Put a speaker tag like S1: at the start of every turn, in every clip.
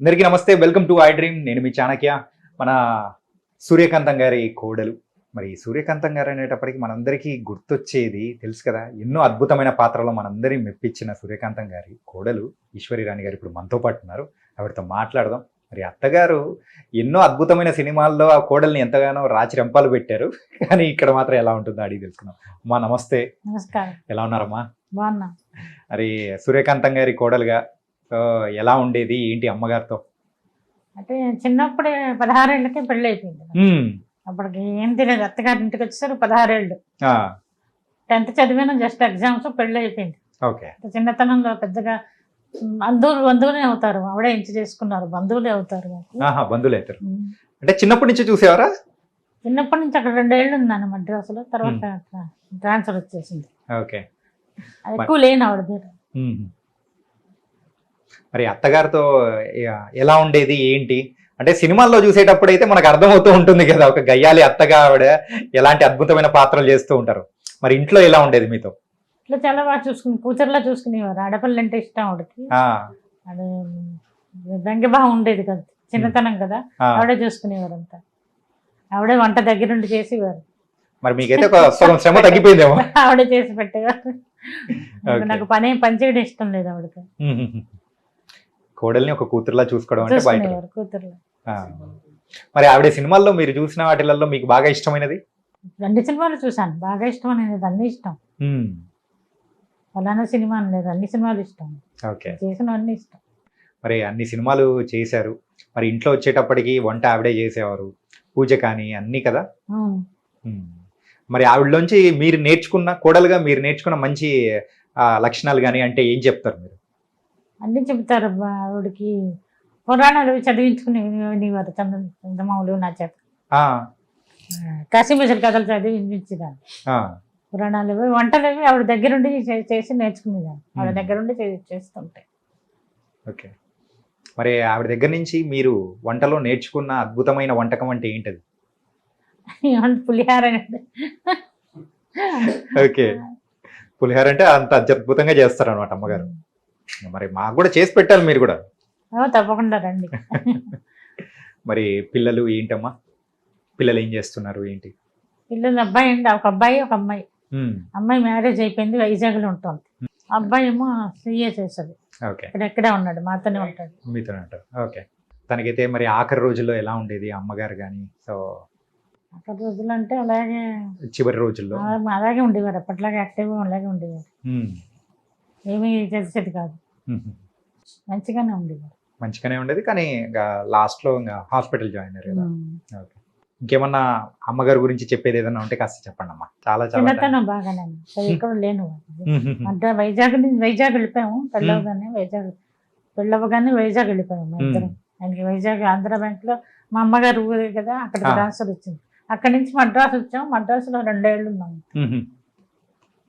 S1: అందరికీ నమస్తే. Welcome to I dream నేను మీ చాణక్య. మన సూర్యకాంతం గారి కోడలు. మరి సూర్యకాంతం గారు అనేటప్పటికి మనందరికీ గుర్తొచ్చేది తెలుసు కదా ఎన్నో అద్భుతమైన పాత్రలో మనందరి మెప్పించిన సూర్యకాంతం గారి కోడలు ఈశ్వరి రాణి గారు ఇప్పుడు మనతో పాటు ఉన్నారు. ఆవిడతో మాట్లాడదాం. మరి అత్తగారు ఎన్నో అద్భుతమైన సినిమాల్లో ఆ కోడల్ని ఎంతగానో రాచి రెంపాలు పెట్టారు. కానీ ఇక్కడ మాత్రం ఎలా ఉంటుందో అడిగి తెలుసుకున్నాం అమ్మా నమస్తే.
S2: నమస్కారం.
S1: ఎలా ఉన్నారమ్మా?
S2: బాగున్నా.
S1: మరి సూర్యకాంతం గారి కోడలుగా ఎలా ఉండేది? ఏంటి అమ్మగారితో?
S2: అంటే చిన్నప్పుడే పదహారేళ్ళకే పెళ్ళి అయిపోయింది అప్పటికి ఏం తెలియదు అత్తగారి ఇంటికి వచ్చేసరికి పదహారేళ్ళు.
S1: ఆ,
S2: టెన్త్ చదివాను జస్ట్ ఎగ్జామ్స్ పెళ్ళి అయిపోయింది
S1: ఓకే
S2: చిన్నతనంలో పెద్దగా బంధువులు బంధువులే అవుతారు. ఆవిడే ఇంటి చేసుకున్నారు. బంధువులే అవుతారు.
S1: ఆహా బంధువులు అవుతారు. అంటే చిన్నప్పటి నుంచి చూసేవారా?
S2: చిన్నప్పటి నుంచి అక్కడ రెండేళ్ళు ఉన్నాను మద్రాసులో. తర్వాత ట్రాన్స్ఫర్ వచ్చేసింది.
S1: ఓకే.
S2: ఎక్కువ లేని ఆవిడ దగ్గర.
S1: మరి అత్తగారితో ఎలా ఉండేది ఏంటి? అంటే సినిమాల్లో చూసేటప్పుడు అయితే మనకు అర్థమవుతూ ఉంటుంది కదా ఒక గయ్యాలి అత్తగా ఆవిడ ఎలాంటి అద్భుతమైన పాత్రలు చేస్తూ ఉంటారు. మరి ఇంట్లో ఎలా ఉండేది మీతో?
S2: ఇట్లా చాలా బాగా చూసుకుని కూతురులా చూసుకునేవారు. ఆడపిల్ల అంటే ఇష్టం ఆవిడకి. అది బెంగభావం ఉండేది కదా చిన్నతనం కదా. ఆవిడే చూసుకునేవారు అంతా. ఆవిడే వంట దగ్గరుండి చేసేవారు.
S1: మరి మీకైతే శ్రమ తగ్గిపోయిందేమో.
S2: ఆవిడే చేసి పెట్టేవారు. నాకు పని పని చేయడం ఇష్టం లేదు ఆవిడకి.
S1: కోడల్ని ఒక కూతురులా చూసుకోవడం అంటే బయట.
S2: చూసుకునేవారు కూతురు
S1: ఆ. మరి ఆవిడ సినిమాల్లో మీరు చూసిన వాటిలలో మీకు బాగా ఇష్టమైనది?
S2: రెండు సినిమాలు చూశాను. బాగా ఇష్టం అనేది అన్ని ఇష్టం. ఫలానా సినిమా అని లేదు అన్ని సినిమాలు ఇష్టం.
S1: ఓకే.
S2: చేసిన అన్ని ఇష్టం.
S1: మరి అన్ని సినిమాలు చేశారు. మరి ఇంట్లో వచ్చేటప్పటికి వంట ఆవిడే చేసేవారు. పూజ కానీ అన్నీ కదా. మరి ఆవిడలోంచి మీరు నేర్చుకున్న కోడలుగా మీరు నేర్చుకున్న మంచి లక్షణాలు కానీ అంటే ఏం చెప్తారు మీరు?
S2: అన్ని చెబుతారు అబ్బా, ఆవిడకి. పురాణాలు చదివించుకుని వినేవారు చంద్ర చంద్రమావులు నా చేత.
S1: ఆ,
S2: కాశీమేశ్వర కథలు చదివి వినిపించేదాన్ని పురాణాలు ఇవి. వంటలు ఇవి ఆవిడ దగ్గరుండి చేసి నేర్చుకునేదాన్ని ఆవిడ. దగ్గరుండి చేస్తుంటే.
S1: ఓకే. మరి ఆవిడ దగ్గర నుంచి మీరు వంటలో నేర్చుకున్న అద్భుతమైన వంటకం అంటే ఏంటది?
S2: పులిహార.
S1: ఓకే. పులిహోర అంటే అంత అద్భుతంగా చేస్తారు అనమాట అమ్మగారు. మరి మాకు కూడా చేసి పెట్టాలి మీరు కూడా.
S2: తప్పకుండా రండి.
S1: మరి పిల్లలు ఏంటమ్మా? పిల్లలు ఏం చేస్తున్నారు ఏంటి?
S2: పిల్లలు అబ్బాయి అండి. ఒక అబ్బాయి ఒక అమ్మాయి. అమ్మాయి మ్యారేజ్ అయిపోయింది వైజాగ్లో ఉంటుంది. అబ్బాయి ఏమో సీఏ ఇక్కడ ఎక్కడే ఉన్నాడు మాతోనే ఉంటాడు.
S1: మీతో అంటారు ఓకే. తనకైతే మరి ఆఖరి రోజుల్లో ఎలా ఉండేది అమ్మగారు కానీ సో
S2: అక్కడ రోజులు అంటే అలాగే
S1: చివరి రోజుల్లో.
S2: అలాగే ఉండేవారు. అప్పట్లాగే యాక్టివ్గా అలాగే ఉండేవారు. ఏమీ చేసేది కాదు. మంచిగానే ఉండేవారు.
S1: మంచిగానే ఉండేది కానీ ఇంకా లాస్ట్లో ఇంకా హాస్పిటల్ జాయిన్ అయ్యారు కదా. ఓకే. ఇంకేమన్నా అమ్మగారి గురించి చెప్పేది ఏదన్నా ఉంటే కాస్త చెప్పండి అమ్మా చాలా
S2: చిన్నతనం బాగానే ఎక్కడ లేను. అంటే వైజాగ్ నుంచి వైజాగ్ వెళ్ళిపోయాము. పెళ్ళవగానే వైజాగ్ పెళ్ళవగానే వైజాగ్ వెళ్ళిపోయాము ఇద్దరం. ఆయనకి వైజాగ్ ఆంధ్ర బ్యాంక్లో మా అమ్మగారు ఊరే కదా అక్కడ. ట్రాన్స్ఫర్ వచ్చింది. అక్కడి నుంచి మద్రాసు వచ్చాము. మద్రాసులో రెండేళ్ళు ఉన్నాము.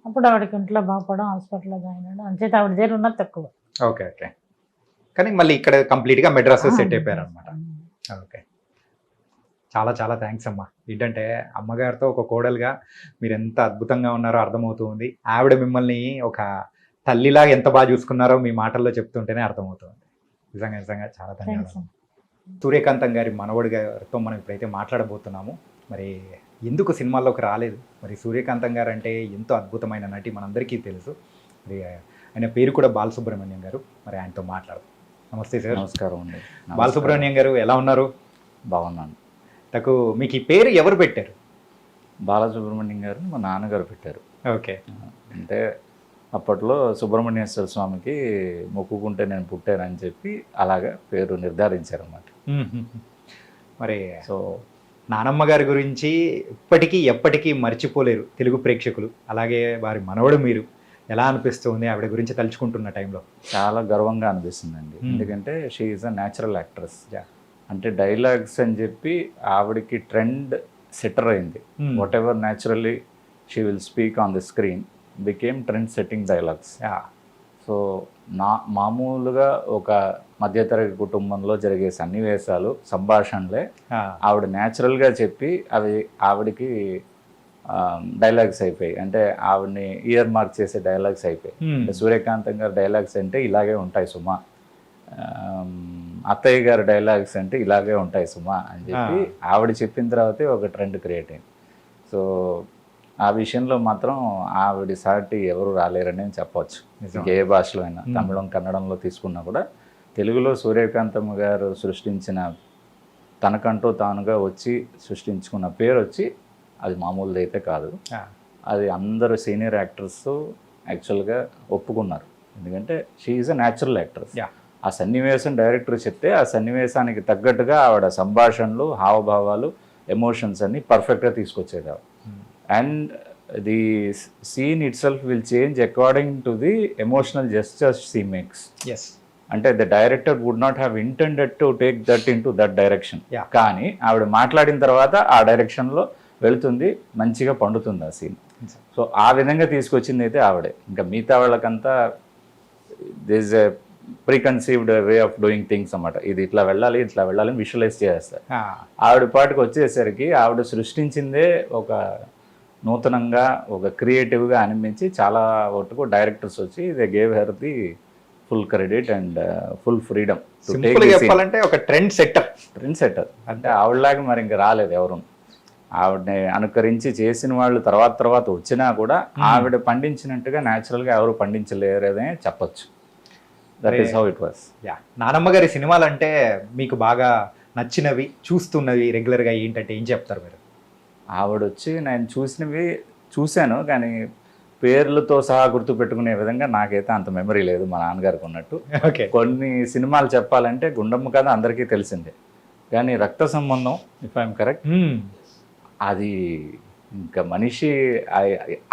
S2: అప్పుడు ఆవిడకి ఇంట్లో బాగుపడడం హాస్పిటల్లో జాయిన్ అవ్వడం అంచేత ఆవిడ దగ్గర ఉన్నది తక్కువ.
S1: Okay okay. కానీ మళ్ళీ ఇక్కడ కంప్లీట్గా మెడ్రాస్ సెట్ అయిపోయారు అనమాట ఓకే. చాలా చాలా థ్యాంక్స్ అమ్మా. ఏంటంటే అమ్మగారితో ఒక కోడలుగా మీరు ఎంత అద్భుతంగా ఉన్నారో అర్థమవుతుంది ఆవిడ మిమ్మల్ని ఒక తల్లిలాగా ఎంత బాగా చూసుకున్నారో మీ మాటల్లో చెప్తుంటేనే అర్థమవుతుంది. నిజంగా నిజంగా చాలా
S2: థ్యాంక్స్
S1: ధన్యవాదాలు. సూర్యకాంతం గారి మనవడి గారితో మనం ఇప్పుడైతే మాట్లాడబోతున్నాము. మరి ఎందుకు సినిమాల్లోకి రాలేదు? మరి సూర్యకాంతం గారు అంటే ఎంతో అద్భుతమైన నటి మనందరికీ తెలుసు. మరి ఆయన పేరు కూడా బాలసుబ్రహ్మణ్యం గారు. మరి ఆయనతో మాట్లాడదాం. నమస్తే సార్.
S3: నమస్కారం అండి.
S1: బాలసుబ్రహ్మణ్యం గారు ఎలా ఉన్నారు?
S3: బాగున్నాను.
S1: నాకు మీకు ఈ పేరు ఎవరు పెట్టారు?
S3: బాలసుబ్రహ్మణ్యం గారు మా నాన్నగారు పెట్టారు.
S1: ఓకే.
S3: అంటే అప్పట్లో సుబ్రహ్మణ్యేశ్వర స్వామికి మొక్కుకుంటే నేను పుట్టానని చెప్పి అలాగా పేరు నిర్ధారించారన్నమాట.
S1: మరి
S3: సో
S1: నానమ్మ గారి గురించి ఇప్పటికీ ఎప్పటికీ మర్చిపోలేరు తెలుగు ప్రేక్షకులు. అలాగే వారి మనవడు మీరు. ఎలా అనిపిస్తుంది? ఆవిడ గురించి తలుచుకుంటున్న టైంలో.
S3: చాలా గర్వంగా అనిపిస్తుందండి.
S1: Hmm.
S3: ఎందుకంటే she is a natural actress. అంటే డైలాగ్స్ అని చెప్పి ఆవిడకి ట్రెండ్ సెటర్ అయింది. Whatever naturally she will speak on the screen became trend setting dialogues so నా మామూలుగా ఒక మధ్యతరగతి కుటుంబంలో జరిగే సన్నివేశాలు సంభాషణలే ఆవిడ న్యాచురల్గా చెప్పి అవి ఆవిడకి డైలాగ్స్ అయిపోయాయి. అంటే ఆవిడని ఇయర్ మార్క్ చేసే డైలాగ్స్ అయిపోయాయి. అంటే సూర్యకాంతం గారి డైలాగ్స్ అంటే ఇలాగే ఉంటాయి సుమా. అత్తయ్య గారి డైలాగ్స్ అంటే ఇలాగే ఉంటాయి సుమా అని చెప్పి ఆవిడ చెప్పిన తర్వాతే ఒక ట్రెండ్ క్రియేట్ అయింది. సో ఆ విషయంలో మాత్రం ఆవిడ సాటి ఎవరు రాలేరని చెప్పవచ్చు. ఏ భాషలో అయినా తమిళం కన్నడంలో తీసుకున్నా కూడా తెలుగులో సూర్యకాంతమ్మ గారు సృష్టించిన తనకంటూ తానుగా వచ్చి సృష్టించుకున్న పేరు వచ్చి అది మామూలుది అయితే కాదు. అది అందరు సీనియర్ యాక్టర్స్ యాక్చువల్గా ఒప్పుకున్నారు. ఎందుకంటే she is a natural actress. ఆ సన్నివేశం డైరెక్టర్ చెప్తే ఆ సన్నివేశానికి తగ్గట్టుగా ఆవిడ సంభాషణలు హావభావాలు ఎమోషన్స్ అన్ని పర్ఫెక్ట్గా తీసుకొచ్చేది and the scene itself will change according to the emotional gestures she makes
S1: yes
S3: అంటే the director would not have intended to take that into that direction. కానీ ఆవిడ మాట్లాడిన తర్వాత ఆ డైరెక్షన్లో వెళ్తుంది మంచిగా పండుతుంది ఆ సీన్ సో ఆ విధంగా తీసుకొచ్చింది అయితే ఆవిడే. ఇంకా మిగతా వాళ్ళకంతా this a preconceived way of doing things అన్నమాట. ఇది ఇట్లా వెళ్ళాలి ఇట్లా వెళ్ళాలని విజువలైజ్ చేస్తారు ఆవిడ పాటికి వచ్చేసరికి ఆవిడ సృష్టించిందే ఒక నూతనంగా ఒక క్రియేటివ్గా అనిపించి చాలా వరకు డైరెక్టర్స్ వచ్చి they gave her the full credit and full freedom
S1: చెప్పాలంటే ఒక ట్రెండ్ సెట్టర్
S3: ట్రెండ్ సెట్టర్ అంటే ఆవిడలాగా మరి ఇంకా రాలేదు ఎవరు. ఆవిడని అనుకరించి చేసిన వాళ్ళు తర్వాత తర్వాత వచ్చినా కూడా ఆవిడ పండించినట్టుగా న్యాచురల్గా ఎవరు పండించలేరనే చెప్పొచ్చు. That is how it was
S1: yeah నానమ్మ గారి సినిమాలు అంటే మీకు బాగా నచ్చినవి చూస్తున్నవి రెగ్యులర్గా ఏంటంటే ఏం చెప్తారు మీరు?
S3: ఆవిడ వచ్చి నేను చూసినవి చూశాను కానీ పేర్లతో సహా గుర్తుపెట్టుకునే విధంగా నాకైతే అంత మెమరీ లేదు మా నాన్నగారికి ఉన్నట్టు.
S1: ఓకే
S3: కొన్ని సినిమాలు చెప్పాలంటే గుండమ్మ కథ అందరికీ తెలిసిందే. కానీ రక్త సంబంధం ఇఫ్ ఐఎమ్ కరెక్ట్ అది ఇంకా మనిషి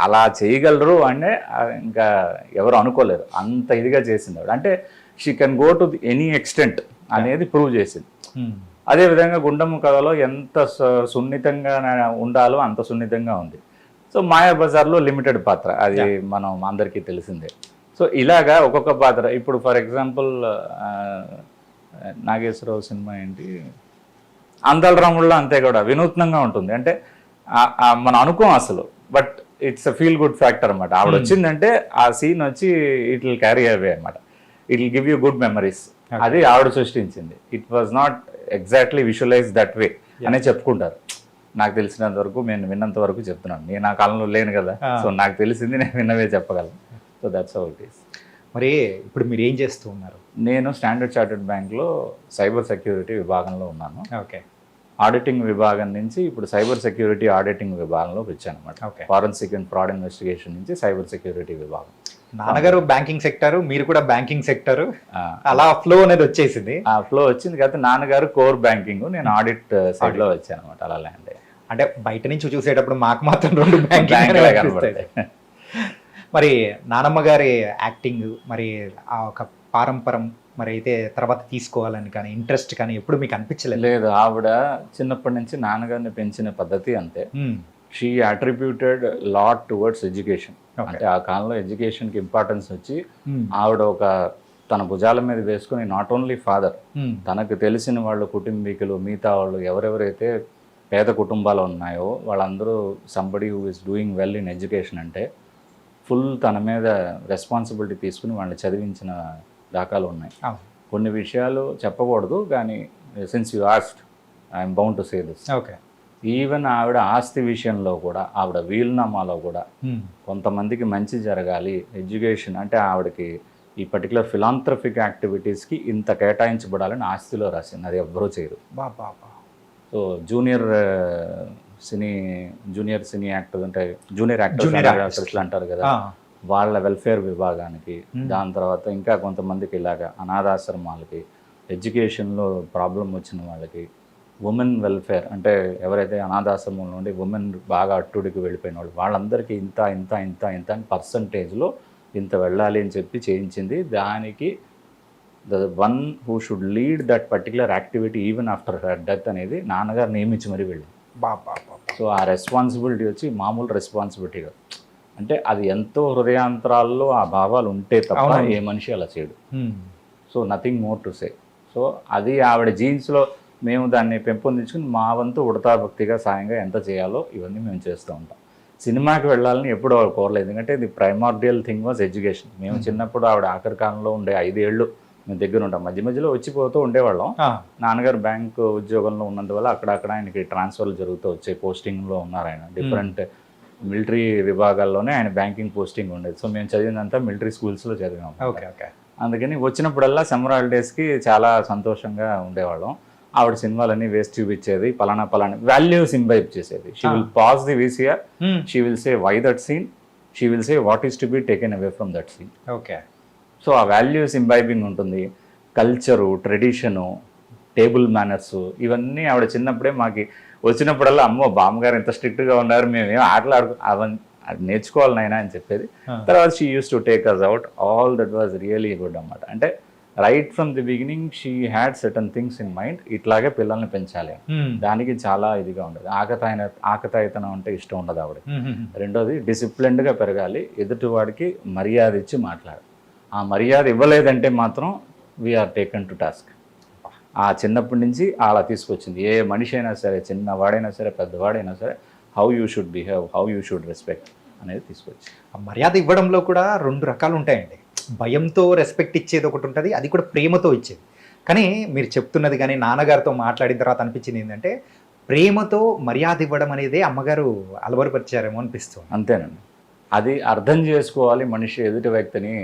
S3: అలా చేయగలరు అంటే ఇంకా ఎవరు అనుకోలేరు అంత ఇదిగా చేసింది ఆవిడ. అంటే she can go to any extent అనేది ప్రూవ్ చేసింది. అదే విధంగా గుండమ్మ కథలో ఎంత సు- సున్నితంగా ఉండాలో అంత సున్నితంగా ఉంది. సో మాయా బజార్లో లిమిటెడ్ పాత్ర. అది మనం అందరికీ తెలిసిందే. సో ఇలాగా ఒక్కొక్క పాత్ర. ఇప్పుడు ఫర్ ఎగ్జాంపుల్ నాగేశ్వరరావు సినిమా ఏంటి? అందాల రాముల్లో అంతే కూడా వినూత్నంగా ఉంటుంది. అంటే మనం అనుకోం అసలు. But it's a feel good factor అనమాట ఆవిడ వచ్చిందంటే ఆ సీన్ వచ్చి ఇట్ విల్ క్యారీ అవే అనమాట it will give you good memories అది ఆవిడ సృష్టించింది. It was not exactly visualize that way అనే చెప్పుకుంటారు. నాకు తెలిసినంత వరకు నేను విన్నంత వరకు చెప్తున్నాను. నేను ఆ కాలంలో లేను కదా. సో నాకు తెలిసింది నేను విన్నవే చెప్పగలను. So that's how it is
S1: మరి ఇప్పుడు మీరు ఏం చేస్తూ ఉన్నారు?
S3: నేను స్టాండర్డ్ చార్టెడ్ బ్యాంక్లో సైబర్ సెక్యూరిటీ విభాగంలో ఉన్నాను.
S1: ఓకే
S3: ఆడిటింగ్ విభాగం నుంచి ఇప్పుడు సైబర్ సెక్యూరిటీ ఆడిటింగ్ విభాగంలోకి వచ్చాను అనమాట
S1: Okay.
S3: Forensic and fraud investigation నుంచి సైబర్ సెక్యూరిటీ విభాగం.
S1: నాన్నగారు బ్యాంకింగ్ సెక్టర్ మీరు కూడా బ్యాంకింగ్ సెక్టర్. అలా ఫ్లో అనేది వచ్చేసింది.
S3: ఆ ఫ్లో వచ్చింది. కదా నాన్నగారు కోర్ బ్యాంకింగ్ నేను ఆడిట్ సైడ్లో వచ్చాను అనమాట అలా ల్యాండ్
S1: అంటే బయట నుంచి చూసేటప్పుడు మాకు మాత్రం రెండు
S3: బ్యాంక్
S1: బ్యాంకింగ్ మరి నానమ్మ గారి యాక్టింగ్ మరి ఆ ఒక పారంపరం మరి అయితే తర్వాత తీసుకోవాలని కానీ ఇంట్రెస్ట్ కానీ ఎప్పుడు మీకు అనిపించలేదు?
S3: లేదు ఆవిడ చిన్నప్పటి నుంచి నాన్నగారిని పెంచిన పద్ధతి అంతే. She attributed lot towards education. అంటే ఆ కాలంలో ఎడ్యుకేషన్కి ఇంపార్టెన్స్ వచ్చి ఆవిడ ఒక తన భుజాల మీద వేసుకుని నాట్ ఓన్లీ ఫాదర్ తనకు తెలిసిన వాళ్ళు కుటుంబీకులు మిగతా వాళ్ళు ఎవరెవరైతే పేద కుటుంబాలు ఉన్నాయో వాళ్ళందరూ somebody who is doing well in education అంటే ఫుల్ తన మీద రెస్పాన్సిబిలిటీ తీసుకుని వాళ్ళని చదివించిన దాఖలు ఉన్నాయి. కొన్ని విషయాలు చెప్పకూడదు కానీ since you asked I'm bound to say this
S1: okay.
S3: Even ఆవిడ ఆస్తి విషయంలో కూడా ఆవిడ వీలునామాలో కూడా కొంతమందికి మంచి జరగాలి. ఎడ్యుకేషన్ అంటే ఆవిడకి ఈ పర్టికులర్ ఫిలాంథ్రఫిక్ యాక్టివిటీస్కి ఇంత కేటాయించబడాలని ఆస్తిలో రాసింది. అది ఎవ్వరూ చేయరు.
S1: బాబా
S3: so junior cine junior cine actor అంటే జూనియర్. యాక్టర్స్ అంటారు కదా వాళ్ళ వెల్ఫేర్ విభాగానికి దాని తర్వాత ఇంకా కొంతమందికి ఇలాగా అనాథాశ్రమాలకి ఎడ్యుకేషన్లో ప్రాబ్లం వచ్చిన వాళ్ళకి ఉమెన్ వెల్ఫేర్ అంటే ఎవరైతే అనాథాశ్రమం నుండి ఉమెన్ బాగా అట్టుడికి వెళ్ళిపోయిన వాళ్ళు వాళ్ళందరికీ ఇంత ఇంత ఇంత ఇంత అని పర్సంటేజ్లో ఇంత వెళ్ళాలి అని చెప్పి చేయించింది. దానికి the one who should lead that particular activity even after her death అనేది నాన్నగారు నియమించి మరీ వెళ్ళింది
S1: బాబా
S3: సో ఆ రెస్పాన్సిబిలిటీ వచ్చి మామూలు రెస్పాన్సిబిలిటీ కాదు అంటే అది ఎంతో హృదయాంతరాల్లో ఆ భావాలు ఉంటే తప్ప. ఏ మనిషి అలా చేయడు. So nothing more to say so అది ఆవిడ జీన్స్లో మేము దాన్ని పెంపొందించుకుని మా వంతు ఉడతా భక్తిగా సాయంగా ఎంత చేయాలో ఇవన్నీ మేము చేస్తూ ఉంటాం. సినిమాకి వెళ్ళాలని ఎప్పుడు ఆవిడ కోరలేదు. ఎందుకంటే ఇది ప్రైమార్డియల్ థింగ్ వాజ్ ఎడ్యుకేషన్ మేము. చిన్నప్పుడు ఆవిడ ఆఖరి కాలంలో ఉండే ఐదేళ్ళు మేము దగ్గర ఉంటాం. మధ్య మధ్యలో వచ్చిపోతూ ఉండేవాళ్ళం. నాన్నగారు బ్యాంక్ ఉద్యోగంలో ఉన్నందువల్ల అక్కడక్కడ ఆయనకి ట్రాన్స్ఫర్లు జరుగుతూ వచ్చాయి. పోస్టింగ్లో ఉన్నారు ఆయన. డిఫరెంట్ మిలిటరీ విభాగాల్లోనే ఆయన బ్యాంకింగ్ పోస్టింగ్ ఉండేది. సో మేము చదివినంతా మిలిటరీ స్కూల్స్లో చదివాము
S1: ఓకే ఓకే.
S3: అందుకని వచ్చినప్పుడల్లా సమ్మర్ హాలిడేస్కి చాలా సంతోషంగా ఉండేవాళ్ళం. ఆవిడ సినిమాలన్నీ వేస్ట్ చూపించేది పలానా పలానా వాల్యూస్ ఇంబైబ్ చేసేది. She will pause the VCR. She will say why that scene she will say what is to be taken away from that scene
S1: okay.
S3: So ఆ వాల్యూస్ ఇంబైబింగ్ ఉంటుంది. కల్చరు ట్రెడిషను టేబుల్ మేనర్స్ ఇవన్నీ ఆవిడ చిన్నప్పుడే మాకి వచ్చినప్పుడల్లా అమ్మో బామ్మగారు ఎంత స్ట్రిక్ట్గా ఉన్నారు మేము ఏం ఆటలాడుకు అవన్నీ నేర్చుకోవాలి నాయనా అని చెప్పేది. తర్వాత she used to take us out all that was really good అన్నమాట. అంటే right from the beginning she had certain things in mind ఇట్లాగే పిల్లల్ని పెంచాలి. దానికి చాలా ఇదిగా ఉండదు. ఆకతాయిన ఆకతాయితనం అంటే ఇష్టం ఉండదు ఆవిడ రెండోది డిసిప్లిన్డ్గా పెరగాలి. ఎదుటివాడికి మర్యాద ఇచ్చి మాట్లాడాలి. ఆ మర్యాద ఇవ్వలేదంటే మాత్రం వీఆర్ టేకన్ టు టాస్క్ ఆ చిన్నప్పటి నుంచి అలా తీసుకొచ్చింది. ఏ మనిషి అయినా సరే చిన్నవాడైనా సరే పెద్దవాడైనా సరే how you should behave how you should respect అనేది తీసుకొచ్చింది.
S1: ఆ మర్యాద ఇవ్వడంలో కూడా రెండు రకాలు ఉంటాయండి. భయంతో రెస్పెక్ట్ ఇచ్చేది ఒకటి ఉంటుంది అది కూడా ప్రేమతో ఇచ్చేది. కానీ మీరు చెప్తున్నది కానీ నాన్నగారితో మాట్లాడిన తర్వాత అనిపించింది ఏంటంటే ప్రేమతో మర్యాద ఇవ్వడం అనేది అమ్మగారు అలవరపరిచారేమో అనిపిస్తుంది.
S3: అంతేనండి. అది అర్థం చేసుకోవాలి మనిషి ఎదుటి వ్యక్తిని.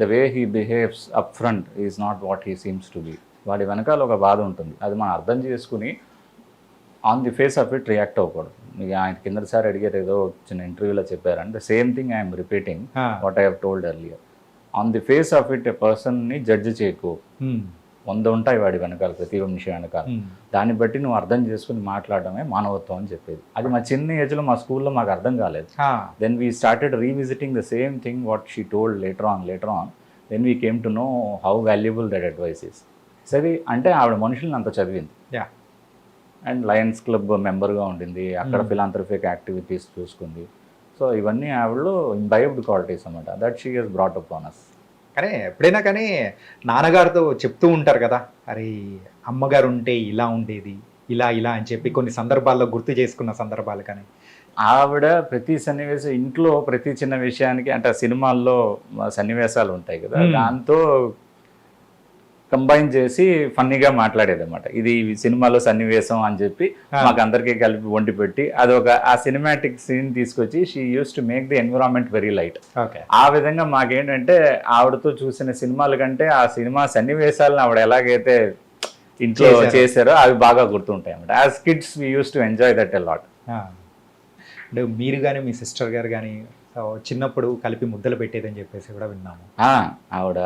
S3: The way he behaves up front is not what he seems to be వాడి వెనకాల ఒక బాధ ఉంటుంది. అది మనం అర్థం చేసుకుని on the face of it react అవ్వకూడదు. మీకు ఆయన కిందసారి అడిగారు ఏదో చిన్న ఇంటర్వ్యూలో చెప్పారంటే. Same thing I'm repeating what I have told earlier on the face of it a పర్సన్ని జడ్జి చేయకు. వంద ఉంటాయి వాడి వెనకాల ప్రతి మనిషి వెనకాల. దాన్ని బట్టి నువ్వు అర్థం చేసుకుని మాట్లాడడమే మానవత్వం అని చెప్పేది. అది మా చిన్న ఏజ్లో మా స్కూల్లో మాకు అర్థం కాలేదు. Then we started revisiting the same thing what she told later on later on then we came to know how valuable that advice is సరే అంటే ఆవిడ మనుషుల్ని అంత చదివింది. అండ్ లయన్స్ క్లబ్ మెంబర్గా ఉండింది అక్కడ
S1: Hmm.
S3: ఫిలాంథ్రఫిక్ యాక్టివిటీస్ చూసుకుంది సో ఇవన్నీ ఆవిడలో ఇంబైబ్డ్ క్వాలిటీస్ అన్నమాట that she has brought up on us
S1: కానీ ఎప్పుడైనా కానీ నాన్నగారితో చెప్తూ ఉంటారు కదా అరే అమ్మగారు ఉంటే ఇలా ఉండేది ఇలా ఇలా అని చెప్పి కొన్ని సందర్భాల్లో గుర్తు చేసుకున్న సందర్భాలు కానీ
S3: ఆవిడ ప్రతి సన్నివేశం ఇంట్లో ప్రతి చిన్న విషయానికి అంటే సినిమాల్లో సన్నివేశాలు ఉంటాయి కదా
S1: Hmm.
S3: దాంతో కంబైన్ చేసి ఫన్నీగా మాట్లాడేది అనమాట ఇది సినిమాలో సన్నివేశం అని చెప్పి. మాకు అందరికీ కలిపి వండి పెట్టి అదొక ఆ సినిమాటిక్ సీన్ తీసుకొచ్చి she used to make the environment very light ఆ విధంగా మాకేంటంటే ఆవిడతో చూసిన సినిమాల కంటే ఆ సినిమా సన్నివేశాలను ఆవిడ ఎలాగైతే ఇంట్లో
S1: చేశారు.
S3: అవి బాగా గుర్తుంటాయి అనమాట as kids we used to enjoy that a lot
S1: అంటే మీరు కానీ మీ సిస్టర్ గారు కానీ చిన్నప్పుడు కలిపి ముద్దలు పెట్టేదని చెప్పేసి కూడా విన్నాము.
S3: ఆవిడ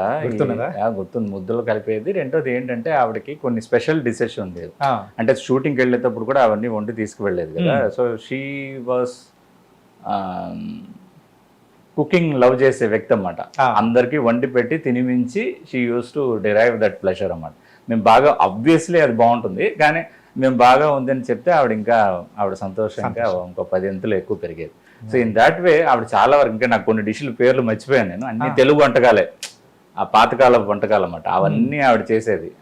S3: గుర్తుంది? ముద్దులు కలిపేది. రెండోది ఏంటంటే ఆవిడకి కొన్ని స్పెషల్ డిషెస్ ఉండేది అంటే షూటింగ్కి వెళ్ళేటప్పుడు కూడా అవన్నీ వండి తీసుకువెళ్ళేది కదా. So she was cooking love చేసే వ్యక్తి అన్నమాట.
S1: ఆ.
S3: అందరికీ వండి పెట్టి తినిమించి she used to derive that pleasure అన్నమాట. మేము బాగా అబ్వియస్లీ అది బాగుంటుంది. కానీ మేము బాగా ఉందని చెప్తే ఆవిడ ఇంకా ఆవిడ సంతోషంగా
S1: సంతోషం.
S3: ఇంకో పది ఎంతులు ఎక్కువ పెరిగేది. సో ఇన్ దాట్ వే ఆవిడ చాలా వరకు ఇంకా నాకు కొన్ని డిష్ల పేర్లు మర్చిపోయాను నేను. అన్ని. తెలుగు వంటకాలే. ఆ పాతకాల వంటకాలు అన్నమాట. అవన్నీ ఆవిడ చేసేది.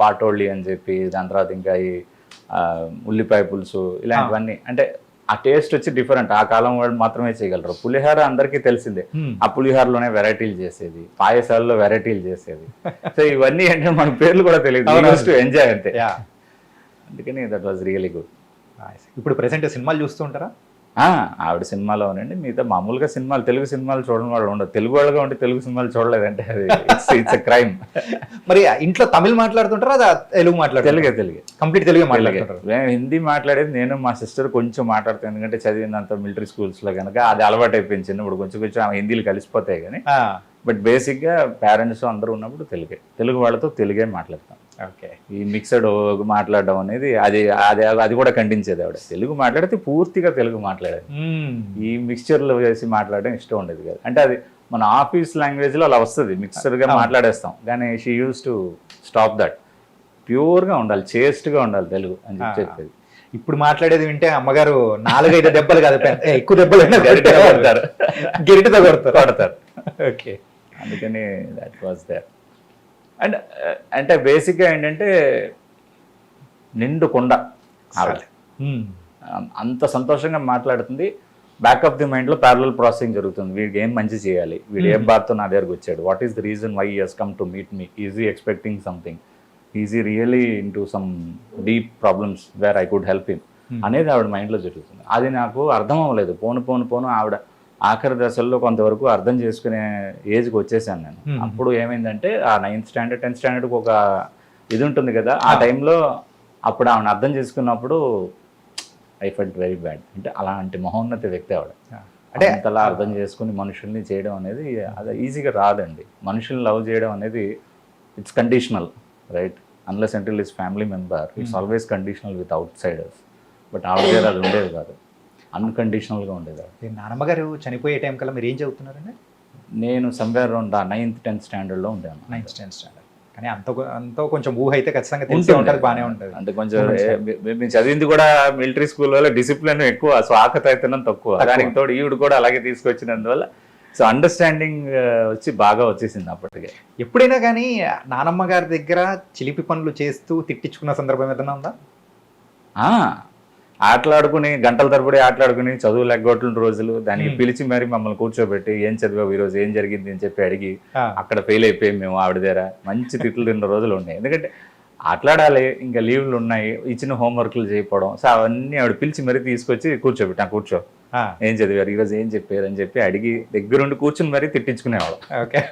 S3: పాటోళ్ళి అని చెప్పి దాని తర్వాత ఇంకా ఈ ఉల్లిపాయ పులుసు ఇలాంటివన్నీ. అంటే ఆ టేస్ట్ వచ్చి డిఫరెంట్. ఆ కాలం వాళ్ళు మాత్రమే చేయగలరు. పులిహోర అందరికీ తెలిసిందే. ఆ పులిహోరలోనే వెరైటీలు చేసేది. పాయసాల్లో వెరైటీలు చేసేది. సో ఇవన్నీ ఏంటంటే మన పేర్లు కూడా తెలియదు. ఎంజాయ్ అంతే. అందుకని దట్ వాజ్ రియలీ గుడ్.
S1: ఇప్పుడు ప్రెసెంట్ సినిమాలు చూస్తూ ఉంటారా?
S3: ఆవిడ సినిమాలోనండి. మిగతా మామూలుగా సినిమాలు తెలుగు సినిమాలు చూడడం వాళ్ళు ఉండదు తెలుగు వాళ్ళగా ఉంటే తెలుగు సినిమాలు చూడలేదంటే అది ఇట్స్ క్రైమ్
S1: మరి ఇంట్లో తమిళ్ మాట్లాడుతుంటారా? అదా తెలుగు మాట్లాడుతారు
S3: తెలుగే తెలుగే.
S1: కంప్లీట్ తెలుగే మాట్లాడుతుంటారు.
S3: నేను హిందీ మాట్లాడేది నేను మా సిస్టర్ కొంచెం మాట్లాడతాను ఎందుకంటే చదివినంత మిలిటరీ స్కూల్స్లో కనుక అది అలవాటు అయిపోయింది. చిన్నప్పుడు కొంచెం కొంచెం ఆమె హిందీలు కలిసిపోతాయి కానీ. బట్ బేసిక్గా పేరెంట్స్ అందరూ ఉన్నప్పుడు తెలుగే. తెలుగు వాళ్ళతో తెలుగే మాట్లాడతాం. ఈ మిక్సడ్ మాట్లాడడం అనేది అది అది అది కూడా ఖండించేది ఆవిడ. తెలుగు మాట్లాడితే పూర్తిగా తెలుగు మాట్లాడేది. ఈ మిక్స్చర్లో చేసి మాట్లాడడం ఇష్టం ఉండేది కాదు. అంటే అది మన ఆఫీస్ లాంగ్వేజ్లో అలా వస్తుంది. మిక్సర్గా. మాట్లాడేస్తాం. కానీ she used to stop that ప్యూర్గా ఉండాలి చేస్ట్గా ఉండాలి తెలుగు అని. చెప్పేది.
S1: ఇప్పుడు మాట్లాడేది వింటే అమ్మగారు నాలుగైదు దెబ్బలు కాదు ఎక్కువ దెబ్బలు
S3: కొడతారు.
S1: గరిటతో కొడతారు.
S3: కొడతారు.
S1: ఓకే.
S3: అందుకని దట్ వాజ్ దేర్ అండ్ అంటే బేసిక్గా ఏంటంటే నిండు కొండ ఆవిడ. అంత సంతోషంగా మాట్లాడుతుంది. బ్యాక్ ఆఫ్ ది మైండ్లో ప్యారలల్ ప్రాసెసింగ్ జరుగుతుంది. వీడికి ఏం మంచి చేయాలి? వీడు ఏం. బాధతో నా దగ్గరకు వచ్చాడు? What is the reason why has come to meet me is he expecting something is he really into some deep problems where I could help him. అనేది ఆవిడ మైండ్లో జరుగుతుంది. అది నాకు అర్థం అవ్వలేదు. పోను పోను పోను ఆవిడ ఆఖరి దశల్లో కొంతవరకు అర్థం చేసుకునే ఏజ్కి వచ్చేసాను నేను. అప్పుడు ఏమైందంటే ఆ నైన్త్ స్టాండర్డ్ టెన్త్ స్టాండర్డ్కి ఒక ఇది ఉంటుంది కదా ఆ. టైంలో అప్పుడు ఆవిడ అర్థం చేసుకున్నప్పుడు ఐ ఫెల్ట్ వెరీ బ్యాడ్ అంటే అలాంటి మహోన్నత వ్యక్తి ఆవిడ.
S1: అంటే
S3: అంతలా అర్థం చేసుకుని మనుషుల్ని చేయడం అనేది అది ఈజీగా రాదండి. మనుషుల్ని లవ్ చేయడం అనేది it's conditional right unless until is family member it's. Always conditional with outsiders but ఆవిడ అది ఉండేది కాదు. అన్కండిషనల్గా ఉండేది. అది.
S1: ఈ నానమ్మ గారు చనిపోయే టైం కల్లా మీరు ఏం చదువుతున్నారండి?
S3: నేను somewhere around uh ninth tenth స్టాండర్డ్లో ఉంటాను
S1: నైన్త్ టెన్త్ స్టాండర్డ్ కానీ అంత అంతో కొంచెం ఊహ అయితే ఖచ్చితంగా తెలిసే ఉంటుంది బాగానే ఉంటుంది.
S3: అంటే కొంచెం మేము చదివింది కూడా మిలిటరీ స్కూల్ వల్ల డిసిప్లిన్ ఎక్కువ సో ఆకతాయితనం తక్కువ. దానికి తోడు ఈవిడ కూడా అలాగే తీసుకొచ్చినందువల్ల సో అండర్స్టాండింగ్ వచ్చి బాగా వచ్చేసింది అప్పటికే.
S1: ఎప్పుడైనా కానీ నానమ్మ గారి దగ్గర చిలిపి పనులు చేస్తూ తిట్టించుకున్న సందర్భం ఏదైనా ఉందా?
S3: ఆ, ఆటలాడుకుని గంటల తరబడి ఆటలాడుకుని చదువు లెగ్గొట్టిన రోజులు దానికి. పిలిచి మరి మమ్మల్ని కూర్చోబెట్టి ఏం చదివావు ఈ రోజు? ఏం జరిగింది? అని చెప్పి అడిగి అక్కడ ఫెయిల్ అయిపోయాం మేము ఆవిడ దగ్గర. మంచి తిట్లు తిన్న రోజులు ఉన్నాయి. ఎందుకంటే ఆటలాడాలి ఇంకా లీవ్లు ఉన్నాయి ఇచ్చిన హోంవర్క్లు చేయకపోవడం. సో అవన్నీ ఆవిడ పిలిచి మరీ తీసుకొచ్చి కూర్చోబెట్టా. కూర్చో. ఏం చదివారు? ఈరోజు ఏం చెప్పారు? అని చెప్పి అడిగి దగ్గరుండి కూర్చుని మరీ తిట్టించుకునేవాడు
S1: ఓకే.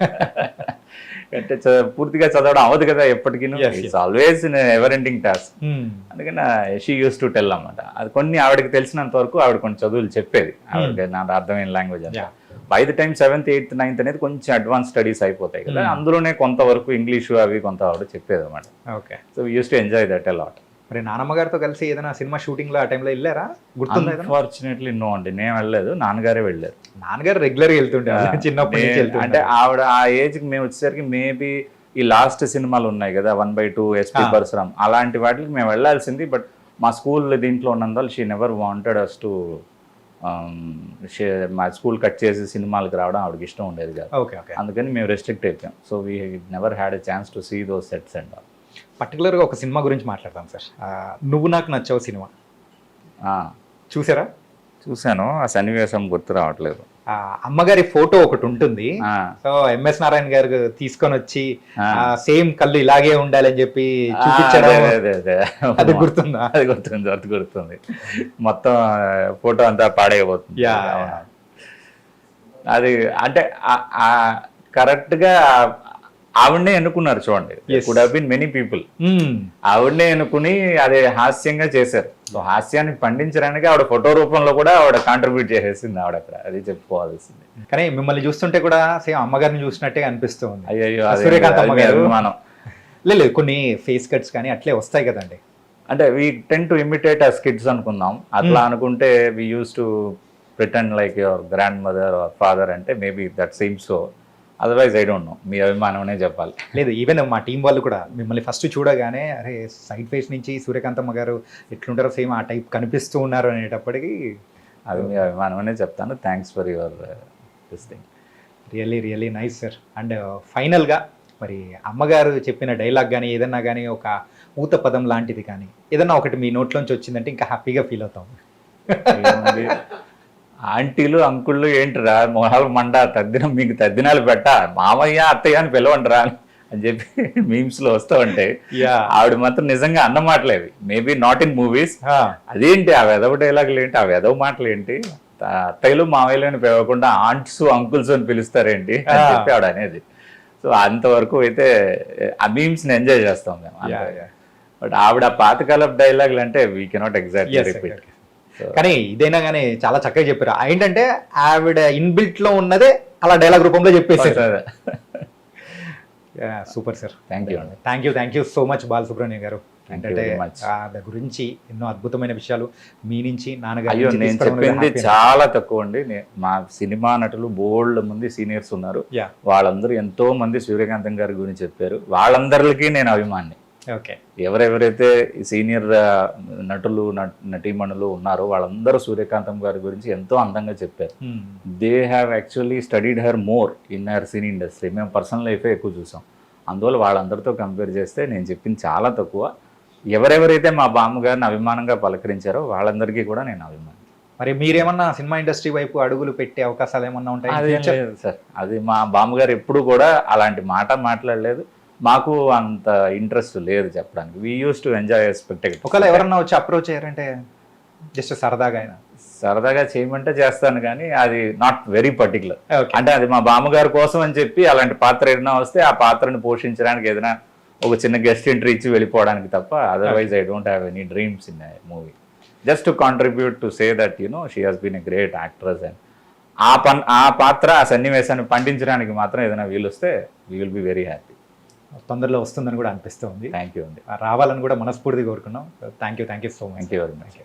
S3: అంటే పూర్తిగా చదవడం అవ్వదు కదా ఎప్పటికీ. It's always ever ending task
S1: Hmm.
S3: అందుకని షీ యూస్ టు టెల్ అన్నమాట. అది కొన్ని ఆవిడకి తెలిసినంత వరకు ఆవిడ కొన్ని చదువులు చెప్పేది. ఆవిడకి నాకు అర్థమైన language
S1: Yeah.
S3: By the time seventh eighth ninth అనేది కొంచెం అడ్వాన్స్ స్టడీస్ అయిపోతాయి కదా.
S1: Hmm.
S3: అందులోనే కొంతవరకు ఇంగ్లీషు అవి కొంత ఆవిడ చెప్పేది అనమాట
S1: okay
S3: so used to enjoy that a lot
S1: మరి నానమ్మ గారితో కలిసి ఏదైనా సినిమా షూటింగ్లో ఆ టైంలో వెళ్ళారా? గుర్తుందా?
S3: అన్ఫార్చునేట్లీ నో అండి. నేను వెళ్ళలేదు. నాన్నగారే వెళ్ళారు.
S1: నాన్నగారు రెగ్యులర్గా వెళ్తుండే. చిన్నప్పటి నుంచి వెళ్తుండే.
S3: అంటే ఆవిడ ఆ ఏజ్కి మేము వచ్చేసరికి మేబీ ఈ లాస్ట్ సినిమాలు ఉన్నాయి కదా one by two SP. Parashuram. అలాంటి వాటికి మేము వెళ్ళాల్సింది బట్ మా స్కూల్ దీంట్లో ఉన్నందువల్ల she never wanted us to మా స్కూల్ కట్ చేసి సినిమాలకు రావడం ఆవిడకి ఇష్టం ఉండేది కాదు.
S1: ఓకే ఓకే
S3: అందుకని మేము రెస్ట్రిక్ట్ అయిపోయాం. So we never had a chance to see those sets and
S1: particular గా ఒక సినిమా గురించి మాట్లాడతాం సార్. నువ్వు నాకు నచ్చావు సినిమా. చూసారా?
S3: చూశాను. ఆ సన్నివేశం గుర్తు రావట్లేదు.
S1: ఆ, అమ్మగారి ఫోటో ఒకటి ఉంటుంది. సో ఎంఎస్ నారాయణ గారు తీసుకొని వచ్చి. సేమ్ కళ్ళు ఇలాగే ఉండాలని చెప్పి చూపించడం
S3: అదే,
S1: గుర్తుందా?
S3: అది గుర్తుంది అది గుర్తుంది. మొత్తం ఫోటో అంతా పాడైపోతుంది. అది అంటే ఆ- ఆ కరెక్ట్గా ఆవిడనే ఎన్నుకున్నారు చూడండి. Could have been many people. ఆవిడనే ఎన్నుకుని అది హాస్యంగా చేశారు. సో హాస్యాన్ని పండించడానికి ఆవిడ ఫోటో రూపంలో కూడా ఆవిడ కాంట్రిబ్యూట్ చేసేసింది ఆవిడ అక్కడ అది చెప్పుకోవాల్సింది.
S1: కానీ మిమ్మల్ని చూస్తుంటే కూడా సేమ్ అమ్మగారిని చూసినట్టే అనిపిస్తుంది
S3: అయ్యో
S1: ఆ సూర్యకాంత్.
S3: అభిమానం.
S1: లేదు లేదు, కొన్ని ఫేస్ కట్స్ కానీ అట్లే వస్తాయి కదండి.
S3: అంటే we tend to imitate as kids అనుకుందాం. అట్లా
S1: Hmm.
S3: అనుకుంటే we used to pretend like your grandmother or father అంటే maybe that seem so otherwise I don't know మీ అభిమానమనే చెప్పాలి.
S1: లేదు ఈవెన్ మా టీం వాళ్ళు కూడా మిమ్మల్ని ఫస్ట్ చూడగానే అరే సైడ్ ఫేస్ నుంచి సూర్యకాంతమ్మ గారు ఎట్లుంటారో సేమ్ ఆ టైప్ కనిపిస్తూ ఉన్నారు అనేటప్పటికి
S3: అది మీ అభిమానమనే చెప్తాను. Thanks for your this thing
S1: really really nice sir and ఫైనల్గా మరి అమ్మగారు చెప్పిన డైలాగ్ కానీ ఏదన్నా కానీ ఒక ఊత పదం లాంటిది కానీ ఏదన్నా ఒకటి మీ నోట్లోంచి వచ్చిందంటే ఇంకా హ్యాపీగా ఫీల్ అవుతాం.
S3: ఆంటీలు అంకుళ్ళు ఏంటిరా? మొహాలు మండ తద్దినం మీకు తద్దినాలు పెట్ట. మామయ్య అత్తయ్య అని పిలవండిరా అని చెప్పి మీమ్స్లో వస్తూ ఉంటే ఆవిడ మాత్రం నిజంగా అన్న మాటలేవి. మేబీ నాట్ ఇన్ మూవీస్ అదేంటి ఆ వెదవ డైలాగులు ఏంటి? ఆ వెదవ మాటలు ఏంటి? అత్తయ్యలు మావయ్యలు అని పిలవకుండా ఆంట్స్ అంకుల్స్ అని పిలుస్తారేంటి? అని. చెప్పి ఆవిడ అనేది. సో అంతవరకు అయితే ఆ మీమ్స్ని ఎంజాయ్ చేస్తాం మేము. బట్ ఆవిడ పాతకాలపు డైలాగులు అంటే we cannot exactly
S1: Yes,
S3: repeat.
S1: కానీ ఇదైనా కానీ చాలా చక్కగా చెప్పారు. ఏంటంటే ఆవిడ ఇన్బిల్ట్లో ఉన్నదే అలా డైలాగ్ రూపంలో చెప్పేసారు సూపర్ సార్
S3: థ్యాంక్ యూ అండి
S1: thank you thank you so much Balasubrahmanyam గారు.
S3: Much.
S1: దాని గురించి ఎన్నో అద్భుతమైన విషయాలు మీ నుంచి నాన్నగారి
S3: నేను చెప్పింది చాలా తక్కువ అండి. మా సినిమా నటులు బోల్డ్ మంది సీనియర్స్ ఉన్నారు. వాళ్ళందరూ ఎంతో మంది సూర్యకాంతం గారి గురించి చెప్పారు. వాళ్ళందరికీ నేను అభిమాని. ఎవరెవరైతే సీనియర్ నటులు నట్- నటీమణులు ఉన్నారో వాళ్ళందరూ సూర్యకాంతం గారి గురించి ఎంతో అందంగా చెప్పారు. They have actually studied her more in her cine industry మేము పర్సనల్ లైఫే ఎక్కువ చూసాం. అందువల్ల వాళ్ళందరితో కంపేర్ చేస్తే నేను చెప్పింది చాలా తక్కువ. ఎవరెవరైతే మా బామ్మగారిని అభిమానంగా పలకరించారో వాళ్ళందరికీ కూడా నేను అభిమాని.
S1: మరి మీరేమన్నా సినిమా ఇండస్ట్రీ వైపు అడుగులు పెట్టే అవకాశాలు ఏమన్నా ఉంటాయి?
S3: సార్. అది మా బామ్మగారు ఎప్పుడు కూడా అలాంటి మాట మాట్లాడలేదు. మాకు అంత ఇంట్రెస్ట్ లేదు చెప్పడానికి. We used to enjoy spectate
S1: ఒకవేళ ఎవరన్నా వచ్చి అప్రోచ్ అయ్యారంటే జస్ట్ సరదాగా అయినా.
S3: సరదాగా చేయమంటే చేస్తాను కానీ అది నాట్ వెరీ పర్టికులర్ అంటే అది మా బామ్మగారి కోసం అని చెప్పి అలాంటి పాత్ర ఏదైనా వస్తే ఆ పాత్రను పోషించడానికి ఏదైనా ఒక చిన్న గెస్ట్ ఎంట్రీ ఇచ్చి వెళ్ళిపోవడానికి తప్ప otherwise I don't have any dreams in movie just to contribute to say that you know she has been a great actress and uh పన్ ఆ పాత్ర ఆ సన్నివేశాన్ని పండించడానికి మాత్రం ఏదైనా వీలు వస్తే we will be very happy
S1: తొందరలో వస్తుందని కూడా అనిపిస్తుంది
S3: థ్యాంక్ యూ అండి.
S1: రావాలని కూడా మనస్ఫూర్తిగా కోరుకున్నాం. Thank you thank you so much
S3: thank you very much